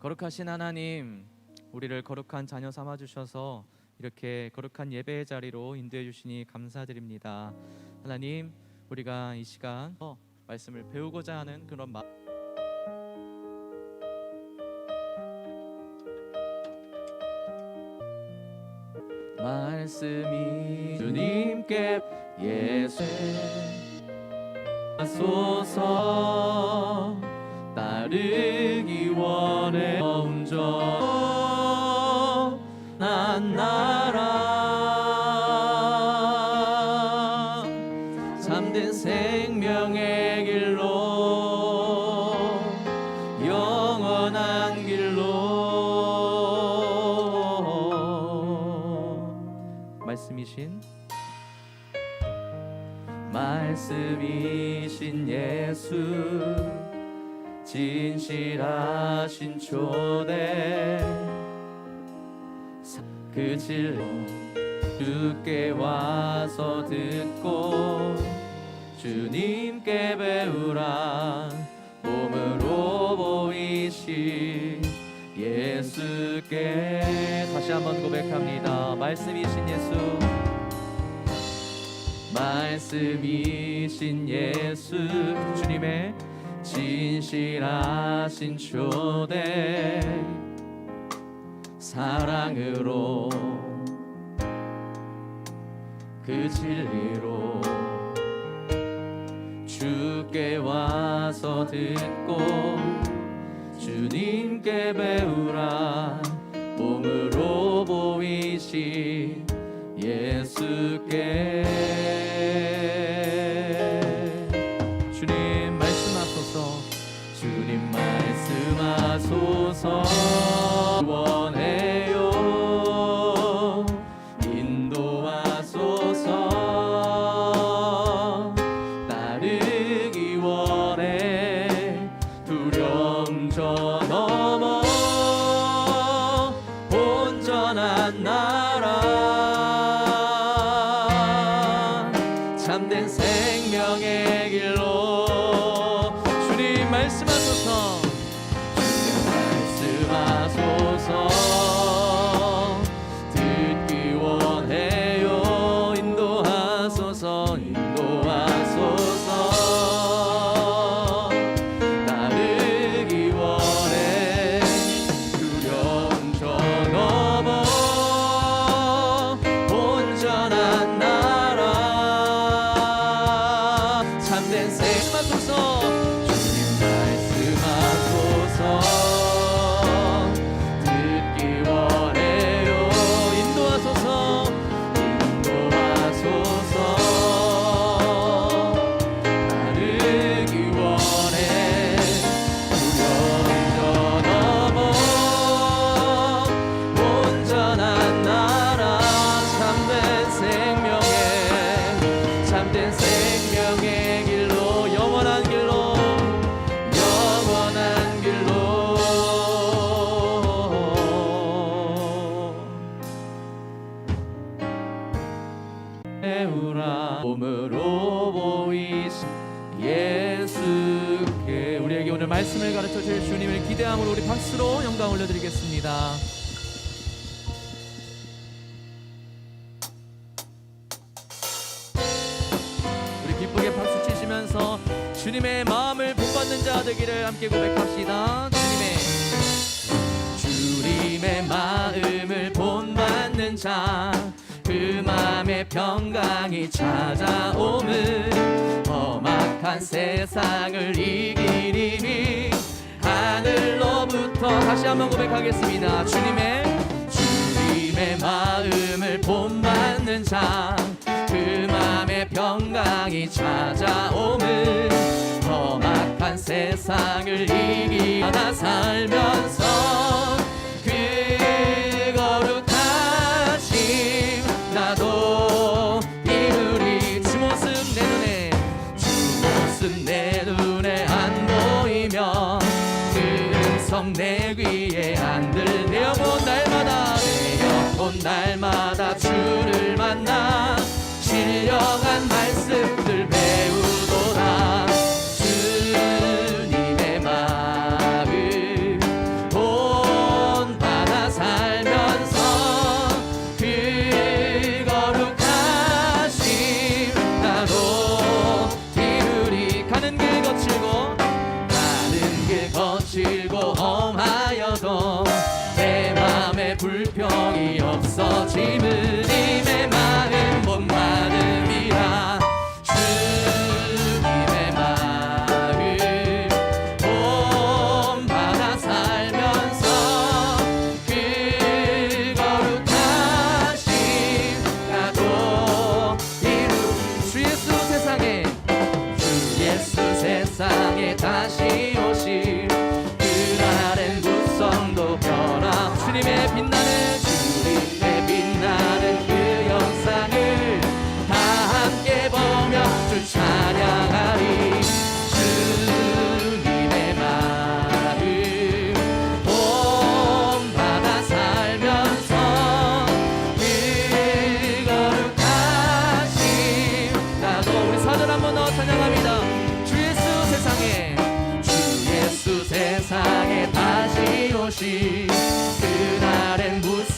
거룩하신 하나님, 우리를 거룩한 자녀 삼아 주셔서 이렇게 거룩한 예배의 자리로 인도해 주시니 감사드립니다. 하나님, 우리가 이 시간 어, 말씀을 배우고자 하는 그런 마 말씀이 주님께 예수 소서 말씀이신 예수 진실하신 초대. 그 진로 주께 와서 듣고 주님께 배우라. 몸으로 보이신 예수께 다시 한번 고백합니다. 말씀이신 예수 말씀이신 예수 주님의 진실하신 초대. 사랑으로 그 진리로 주께 와서 듣고 주님께 배우라 몸으로 보이신 예수께 배우라 몸으로 보이신 예수께 우리에게 오늘 말씀을 가르쳐 주실 주님을 기대함으로 우리 박수로 영광 올려드리겠습니다. 우리 기쁘게 박수 치시면서 주님의 마음을 본받는 자 되기를 함께 고백합시다. 주님의 주님의 마음을 본받는 자. 평강이 찾아오는 험악한 세상을 이기리니 하늘로부터 다시 한번 고백하겠습니다. 주님의 주님의 마음을 본받는 자. 그 마음의 평강이 찾아오는 험악한 세상을 이기다 살면서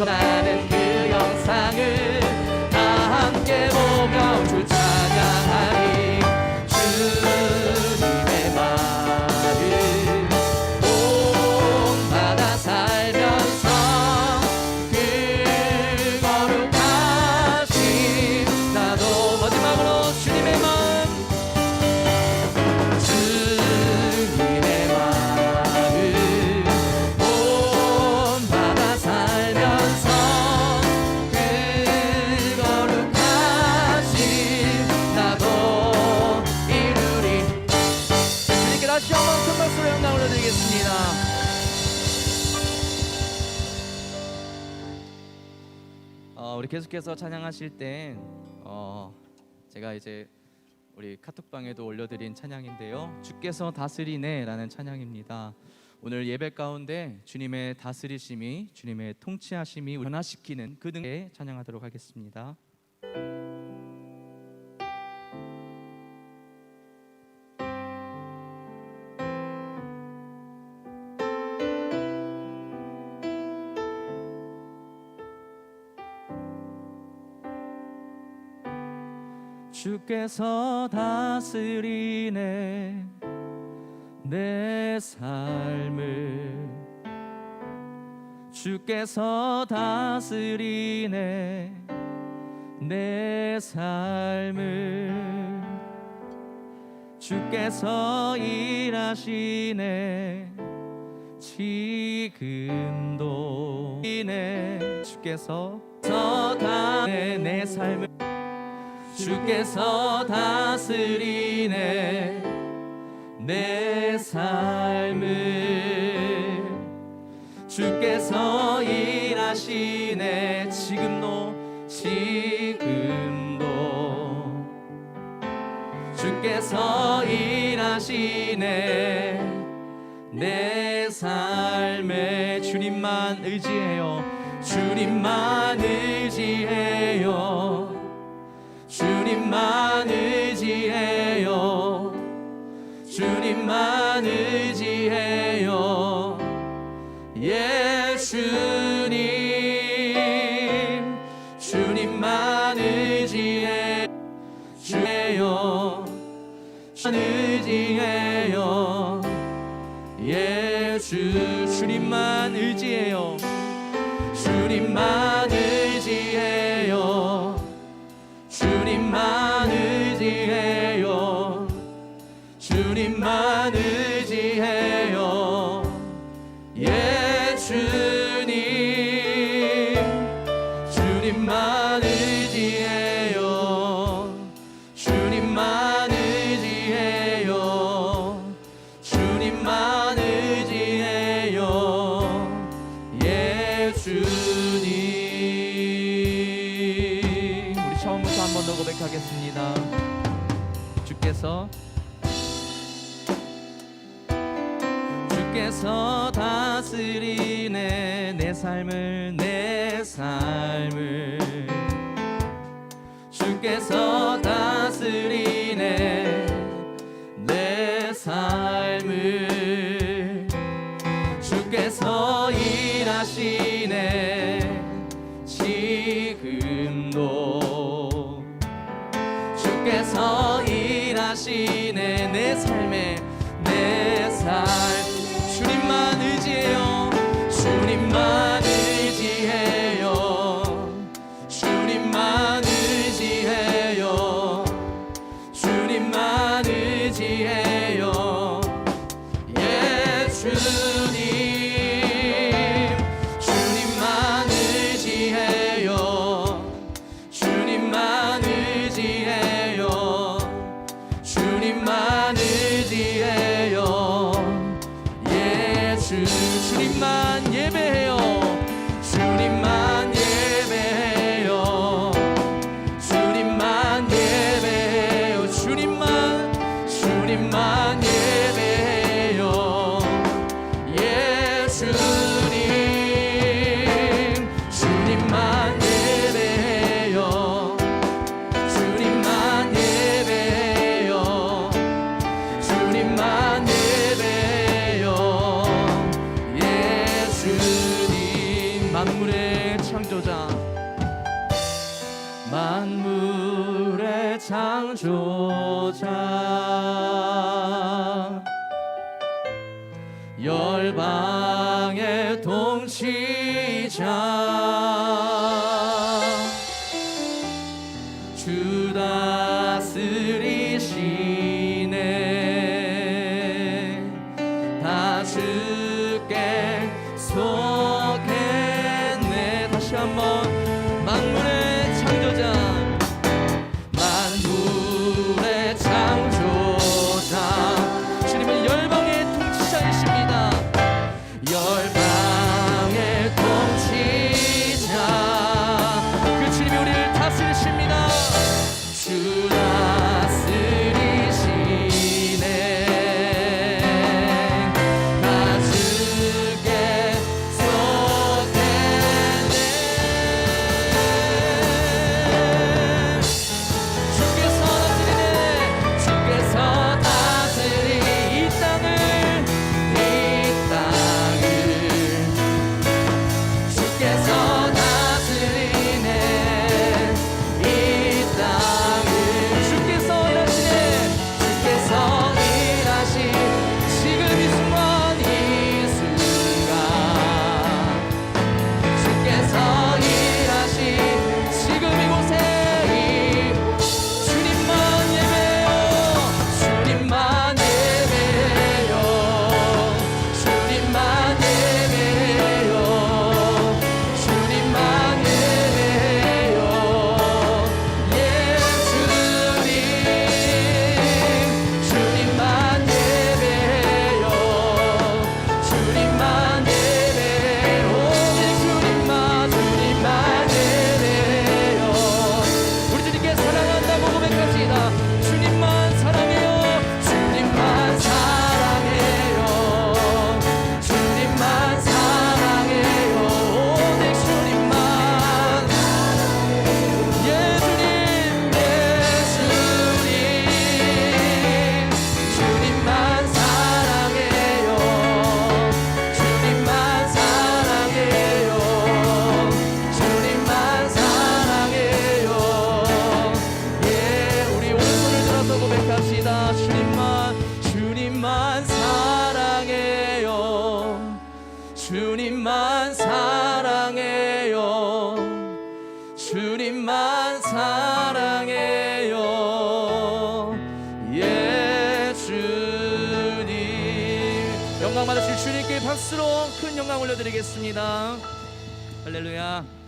그 계속해서 찬양하실 때 어, 제가 이제 우리 카톡방에도 올려드린 찬양인데요. 주께서 다스리네라는 찬양입니다. 오늘 예배 가운데 주님의 다스리심이 주님의 통치하심이 변화시키는 그 등에 찬양하도록 하겠습니다. 주께서 다스리네 내 삶을. 주께서 다스리네 내 삶을. 주께서 일하시네 지금도. 이네 주께서 다내 내 삶을 주께서 다스리네 내 삶을. 주께서 일하시네 지금도 지금도. 주께서 일하시네 내 삶에 주님만 의지해요. 주님만 의지해요 주님만 의지해요. 주님만 의지해요. 예 주님 주님만 의지해 주예요 의지해요. 예주 주님만 의지해요. 주님만 주님 다스리네 내 삶을 내 삶을. 주께서 다스리네 내 삶을. 주께서 일하시네 지금도. 주께서 일하시네 조작 삽시다. 주님만 주님만 사랑해요. 주님만 사랑해요. 주님만 사랑해요. 예 주님. 영광 받으실 주님께 박수로 큰 영광 올려드리겠습니다. 할렐루야.